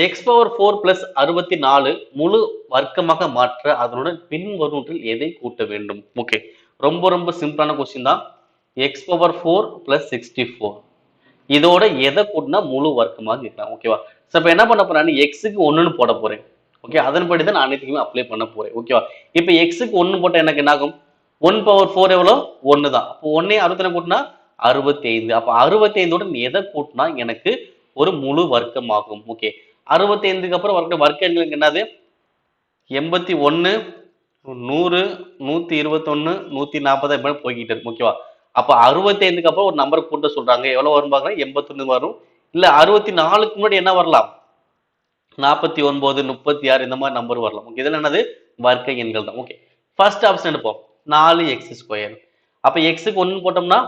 X power four plus அறுபத்தி நாலு முழு வர்க்கமாக மாற்ற அதனுடன் பின்வருவற்றில் எதை கூட்ட வேண்டும்? ஓகே ரொம்ப ரொம்ப சிம்பிளான கொஸ்டின் தான். X power four plus sixty four இதோட எதை கூட்டினா முழு வர்க்கமாக இருக்கலாம். ஓகேவா ஸோ இப்போ என்ன பண்ண போறேன்? எக்ஸுக்கு ஒன்றுன்னு போட போறேன். ஓகே அதன்படி தான் நான் அனைத்துக்குமே அப்ளை பண்ண போறேன். ஓகேவா இப்போ எக்ஸுக்கு ஒன்று போட்டால் எனக்கு என்ன ஆகும் ஒன் பவர் ஃபோர் எவ்வளோ? ஒன்று தான். அப்போ ஒன்னே அறுபத்தி கூட்டினா அறுபத்தி ஐந்து அப்போ அறுபத்தி ஐந்தோட எதை கூட்டினா எனக்கு ஒரு முழு வர்க்கமாகும். ஓகே அறுபத்தி ஐந்துக்கு அப்புறம் வர்க்க வர்க்க எண்களுக்கு என்னது? எண்பத்தி ஒன்று நூறு நூற்றி இருபத்தொன்று நூற்றி நாற்பது மேலே போய்கிட்டு இருக்கு. ஓகேவா அப்போ அறுபத்தி ஐந்துக்கு அப்புறம் ஒரு நம்பர் கூட்ட சொல்கிறாங்க எவ்வளோ வரும் பார்க்குறேன் எண்பத்தொன்று வரும். இல்லை அறுபத்தி நாலுக்கு முன்னாடி என்ன வரலாம்? நாற்பத்தி ஒன்பது முப்பத்தி ஆறு இந்த மாதிரி நம்பர் வரலாம். ஓகே இதில் என்னது? வர்க்க எண்கள் தான். ஓகே ஃபர்ஸ்ட் ஆப்ஷன் எடுப்போம். நாலு எக்ஸ் ஸ்கொயர் அப்போ எக்ஸுக்கு ஒன்று போட்டோம்னா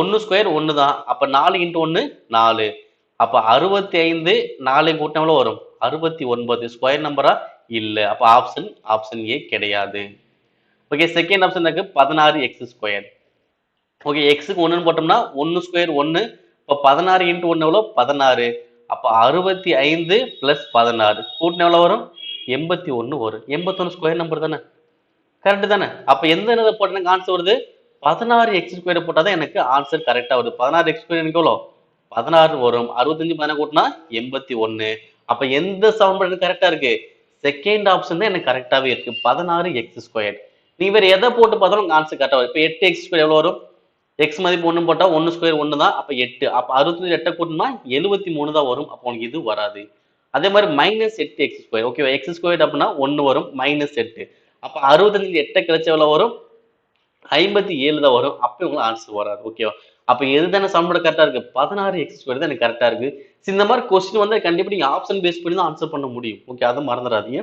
ஒன்று ஸ்கொயர் ஒன்று தான் அப்போ நாலு இன்ட்டு ஒன்று நாலு. அப்போ அறுபத்தி ஐந்து நாலு கூட்டம்ல எவ்வளோ வரும்? அறுபத்தி ஒன்பது. ஸ்கொயர் நம்பரா இல்லை. அப்போ ஆப்ஷன் ஆப்ஷன் ஏ கிடையாது. ஓகே செகண்ட் ஆப்ஷன் இருக்கு. பதினாறு எக்ஸ் ஸ்கொயர் ஓகே எக்ஸுக்கு ஒன்றுன்னு போட்டோம்னா ஒன்று ஸ்கொயர் ஒன்று இப்போ பதினாறு இன்ட்டு ஒன்று எவ்வளோ பதினாறு. அப்போ அறுபத்தி ஐந்து ப்ளஸ் பதினாறு. கூட்டின எவ்வளோ வரும்? எண்பத்தி ஒன்று வரும். எண்பத்தொன்று ஸ்கொயர் நம்பர் தானே? கரெக்டு தானே? அப்போ எந்த என்னதை போட்டால் ஆன்சர் வருது? பதினாறு எக்ஸ் ஸ்கொயர் போட்டால் தான் எனக்கு ஆன்சர் கரெக்டாக வருது. பதினாறு எக்ஸ் ஸ்கொயர் எனக்கு எவ்வளோ பதினாறு வரும். அறுபத்தஞ்சு பதினாறு கூட்டினா எண்பத்தி ஒன்று அப்போ எந்த சமன்பாடு கரெக்டாக இருக்கு? செகண்ட் ஆப்ஷன் தான் எனக்கு கரெக்டாகவே இருக்கு. பதினாறு எக்ஸ் ஸ்கொயர் நீ வேற எதை போட்டு பார்த்தாலும் ஆன்சர் கரெக்டாக வரும். இப்போ எட்டு எக்ஸ் ஸ்கொயர் எவ்வளோ வரும்? எக்ஸ் மதிப்பு ஒன்று போட்டால் ஒன்று ஸ்கொயர் ஒன்று தான். அப்போ எட்டு. அப்போ அறுபத்தஞ்சு எட்டை கூட்டினா எழுபத்தி மூணு தான் வரும். அப்போ உனக்கு இது வராது. அதே மாதிரி மைனஸ் எட்டு எக்ஸ் ஸ்கொயர் ஓகேவா எக்ஸ் ஸ்கொயர் அப்படின்னா ஒன்று வரும் மைனஸ் எட்டு. அப்போ அறுபத்தஞ்சு எட்டை கிடைச்ச எவ்வளோ வரும்? ஐம்பத்தி ஏழு தான் வரும். அப்போ உங்களுக்கு ஆன்சர் வராது. ஓகேவா அப்போ எது தானே சாப்பிட கரெக்டாக இருக்கு? பதினாறு எக்ஸ் ஸ்கொயர் தான் எனக்கு கரெக்டாக இருக்கு. இந்த மாதிரி கொஸ்டின் வந்து கண்டிப்பாக நீங்கள் ஆப்ஷன் பேஸ் பண்ணி தான் ஆன்சர் பண்ண முடியும். ஓகே அதை மறந்துடாதீங்க.